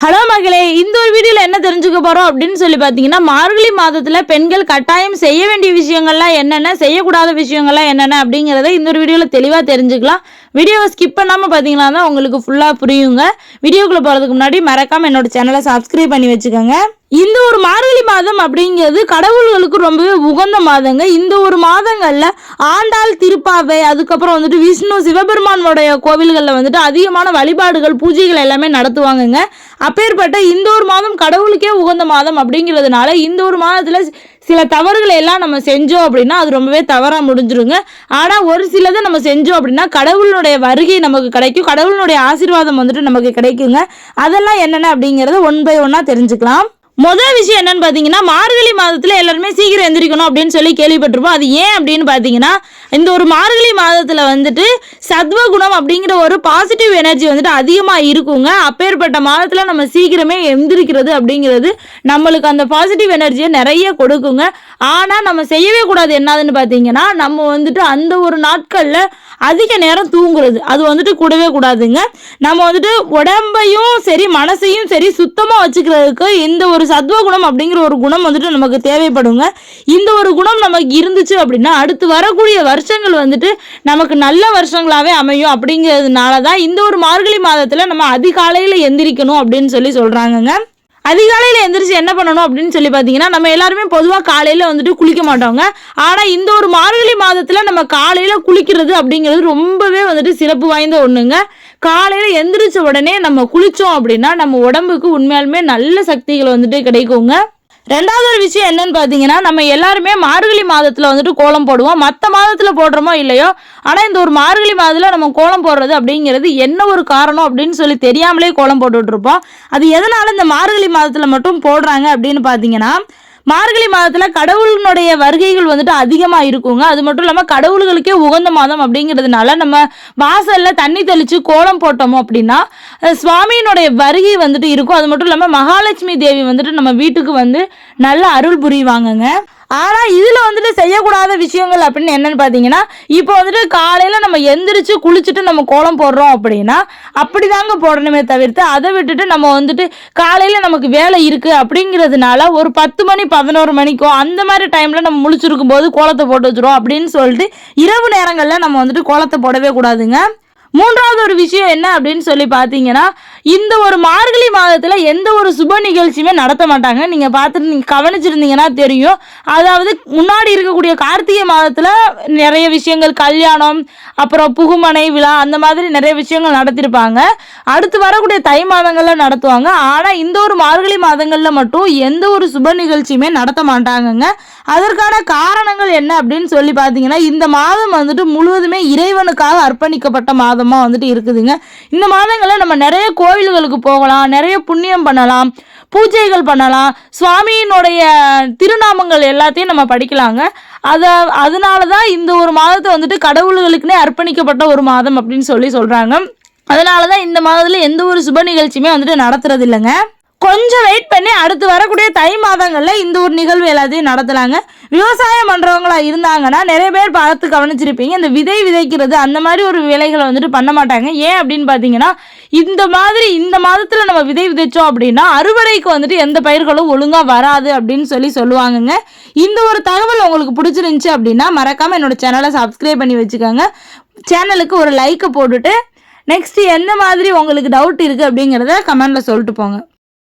Hello மகளே இந்த ஒரு வீடியோவில் என்ன தெரிஞ்சுக்க போகிறோம் அப்படின்னு சொல்லி பார்த்தீங்கன்னா மார்கழி மாதத்தில் பெண்கள் கட்டாயம் செய்ய வேண்டிய விஷயங்கள்லாம் என்னென்ன செய்யக்கூடாத விஷயங்கள்லாம் என்னென்ன அப்படிங்கிறத இந்த ஒரு வீடியோவில் தெளிவாக தெரிஞ்சுக்கலாம். வீடியோவை ஸ்கிப் பண்ணாமல் பார்த்தீங்கன்னா தான் உங்களுக்கு ஃபுல்லாக புரியுங்க. வீடியோக்குள்ளே போகிறதுக்கு முன்னாடி மறக்காமல் என்னோட சேனலை சப்ஸ்கிரைப் பண்ணி வச்சுக்கோங்க. இந்த ஒரு மார்கழி மாதம் அப்படிங்கிறது கடவுள்களுக்கு ரொம்பவே உகந்த மாதங்க. இந்த ஒரு மாதங்களில் ஆண்டாள் திருப்பாவை அதுக்கப்புறம் வந்துட்டு விஷ்ணு சிவபெருமானுடைய கோவில்களில் வந்துட்டு அதிகமான வழிபாடுகள் பூஜைகள் எல்லாமே நடத்துவாங்கங்க. அப்பேற்பட்ட இந்த ஒரு மாதம் கடவுளுக்கே உகந்த மாதம் அப்படிங்கிறதுனால இந்த ஒரு மாதத்தில் சில தவறுகளை எல்லாம் நம்ம செஞ்சோம் அப்படின்னா அது ரொம்பவே தவறாக முடிஞ்சிருங்க. ஆனால் ஒரு சிலதை நம்ம செஞ்சோம் அப்படின்னா கடவுளுடைய வருகை நமக்கு கிடைக்கும். கடவுளுடைய ஆசீர்வாதம் வந்துட்டு நமக்கு கிடைக்குங்க. அதெல்லாம் என்னென்ன அப்படிங்கிறத ஒன் பை ஒன்னாக தெரிஞ்சுக்கலாம். முதல் விஷயம் என்னன்னு பார்த்தீங்கன்னா மார்கழி மாதத்தில் எல்லாருமே சீக்கிரம் எந்திரிக்கணும் அப்படின்னு சொல்லி கேள்விப்பட்டிருப்போம். அது ஏன் அப்படின்னு பார்த்தீங்கன்னா இந்த ஒரு மார்கழி மாதத்தில் வந்துட்டு சத்வகுணம் அப்படிங்கிற ஒரு பாசிட்டிவ் எனர்ஜி வந்துட்டு அதிகமாக இருக்குங்க. அப்பேற்பட்ட மாதத்தில் நம்ம சீக்கிரமே எந்திரிக்கிறது அப்படிங்கிறது நம்மளுக்கு அந்த பாசிட்டிவ் எனர்ஜியை நிறைய கொடுக்குங்க. ஆனால் நம்ம செய்யவே கூடாது என்னதுன்னு பார்த்தீங்கன்னா நம்ம வந்துட்டு அந்த ஒரு நாட்களில் அதிக நேரம் தூங்குறது. அது வந்துட்டு கூடவே கூடாதுங்க. நம்ம வந்துட்டு உடம்பையும் சரி மனசையும் சரி சுத்தமாக வச்சுக்கிறதுக்கு இந்த ஒரு சத்வகுணம் அப்படிங்கிற ஒரு குணம் வந்துட்டு நமக்கு தேவைப்படுங்க. இந்த ஒரு குணம் நமக்கு இருந்துச்சு அப்படின்னா அடுத்து வரக்கூடிய வருஷங்கள் வந்துட்டு நமக்கு நல்ல வருஷங்களாகவே அமையும் அப்படிங்கிறதுனால தான் இந்த ஒரு மார்கழி மாதத்தில் நம்ம அதிகாலையில் எந்திரிக்கணும் அப்படின்னு சொல்லி சொல்கிறாங்கங்க அதிகாலையில் எந்திரிச்சு என்ன பண்ணணும் அப்படின்னு சொல்லி பார்த்தீங்கன்னா நம்ம எல்லாருமே பொதுவாக காலையில் வந்துட்டு குளிக்க மாட்டோங்க. ஆனால் இந்த ஒரு மார்கழி மாதத்தில் நம்ம காலையில் குளிக்கிறது அப்படிங்கிறது ரொம்பவே வந்துட்டு சிறப்பு வாய்ந்த ஒன்றுங்க காலையில் எந்திரிச்ச உடனே நம்ம குளித்தோம் அப்படின்னா நம்ம உடம்புக்கு உண்மையாலுமே நல்ல சக்திகள் வந்துட்டு கிடைக்குங்க. ரெண்டாவது ஒரு விஷயம் என்னன்னு பார்த்தீங்கன்னா நம்ம எல்லாருமே மார்கழி மாதத்தில் வந்துட்டு கோலம் போடுவோம். மற்ற மாதத்தில் போடுறோமோ இல்லையோ ஆனால் இந்த ஒரு மார்கழி மாதத்தில் நம்ம கோலம் போடுறது அப்படிங்கிறது என்ன ஒரு காரணம் அப்படின்னு சொல்லி தெரியாமலே கோலம் போட்டுட்ருப்போம் அது எதனால இந்த மார்கழி மாதத்தில் மட்டும் போடுறாங்க அப்படின்னு பார்த்தீங்கன்னா மார்கழி மாதத்தில் கடவுளினுடைய வருகைகள் வந்துட்டு அதிகமாக இருக்குங்க. அது மட்டும் இல்லாமல் கடவுள்களுக்கே உகந்த மாதம் அப்படிங்கிறதுனால நம்ம வாசலில் தண்ணி தெளித்து கோலம் போட்டோமோ அப்படின்னா சுவாமியினுடைய வருகை வந்துட்டு இருக்கும். அது மட்டும் இல்லாமல் மகாலட்சுமி தேவி வந்துட்டு நம்ம வீட்டுக்கு வந்து நல்ல அருள் புரிவாங்கங்க. ஆனால் இதில் வந்துட்டு செய்யக்கூடாத விஷயங்கள் அப்படின்னு என்னன்னு பார்த்தீங்கன்னா இப்போ வந்துட்டு காலையில் நம்ம எந்திரிச்சு குளிச்சுட்டு நம்ம கோலம் போடுறோம் அப்படின்னா அப்படி தாங்க போடணுமே தவிர்த்து அதை விட்டுட்டு நம்ம வந்துட்டு காலையில் நமக்கு வேலை இருக்குது அப்படிங்கிறதுனால ஒரு பத்து மணி பதினோரு மணிக்கோ அந்த மாதிரி டைமில் நம்ம முழிச்சிருக்கும் போது கோலத்தை போட்டு வச்சுருவோம் அப்படின்னு சொல்லிட்டு இரவு நேரங்களில் நம்ம வந்துட்டு கோலத்தை போடவே கூடாதுங்க. மூன்றாவது ஒரு விஷயம் என்ன அப்படின்னு சொல்லி பார்த்தீங்கன்னா இந்த ஒரு மார்கழி மாதத்தில் எந்த ஒரு சுப நிகழ்ச்சியுமே நடத்த மாட்டாங்க. நீங்கள் பார்த்துட்டு நீங்கள் கவனிச்சிருந்தீங்கன்னா தெரியும். அதாவது முன்னாடி இருக்கக்கூடிய கார்த்திகை மாதத்தில் நிறைய விஷயங்கள் கல்யாணம் அப்புறம் புகுமனை விழா அந்த மாதிரி நிறைய விஷயங்கள் நடத்தியிருப்பாங்க அடுத்து வரக்கூடிய தை மாதங்களில் நடத்துவாங்க. ஆனால் இந்த ஒரு மார்கழி மாதங்களில் மட்டும் எந்த ஒரு சுப நிகழ்ச்சியுமே நடத்த மாட்டாங்கங்க. அதற்கான காரணங்கள் என்ன அப்படின்னு சொல்லி பார்த்தீங்கன்னா இந்த மாதம் வந்துட்டு முழுவதுமே இறைவனுக்காக அர்ப்பணிக்கப்பட்ட மாதம். மாதமாக வந்துட்டு இருக்குதுங்க. இந்த மாதங்களில் நம்ம நிறைய கோவில்களுக்கு போகலாம் நிறைய புண்ணியம் பண்ணலாம் பூஜைகள் பண்ணலாம். சுவாமியினுடைய திருநாமங்கள் எல்லாத்தையும் நம்ம படிக்கலாங்க. அதை அதனால தான் இந்த ஒரு மாதத்தை வந்துட்டு கடவுள்களுக்குனே அர்ப்பணிக்கப்பட்ட ஒரு மாதம் அப்படின்னு சொல்லி சொல்கிறாங்க அதனால தான் இந்த மாதத்தில் எந்த ஒரு சுப நிகழ்ச்சியுமே வந்துட்டு நடத்துறது இல்லைங்க கொஞ்சம் வெயிட் பண்ணி அடுத்து வரக்கூடிய தை மாதங்களில் இந்த ஒரு நிகழ்வு எல்லாத்தையும் நடத்துகிறாங்க விவசாயம் பண்ணுறவங்களா இருந்தாங்கன்னா நிறைய பேர் பார்த்து கவனிச்சிருப்பீங்க. இந்த விதை விதைக்கிறது அந்த மாதிரி ஒரு வேலைகளை வந்துட்டு பண்ண மாட்டாங்க. ஏன் அப்படின்னு பார்த்தீங்கன்னா இந்த மாதிரி இந்த மாதத்தில் நம்ம விதை விதைச்சோம் அப்படின்னா அறுவடைக்கு வந்துட்டு எந்த பயிர்களும் ஒழுங்காக வராது அப்படின்னு சொல்லி சொல்லுவாங்கங்க. இந்த ஒரு தகவல் உங்களுக்கு பிடிச்சிருந்துச்சி அப்படின்னா மறக்காமல் என்னோட சேனலை சப்ஸ்கிரைப் பண்ணி வச்சுக்கோங்க. சேனலுக்கு ஒரு லைக்கை போட்டுட்டு நெக்ஸ்ட் எந்த மாதிரி உங்களுக்கு டவுட் இருக்குது அப்படிங்கிறத கமெண்டில் சொல்லிட்டு போங்க.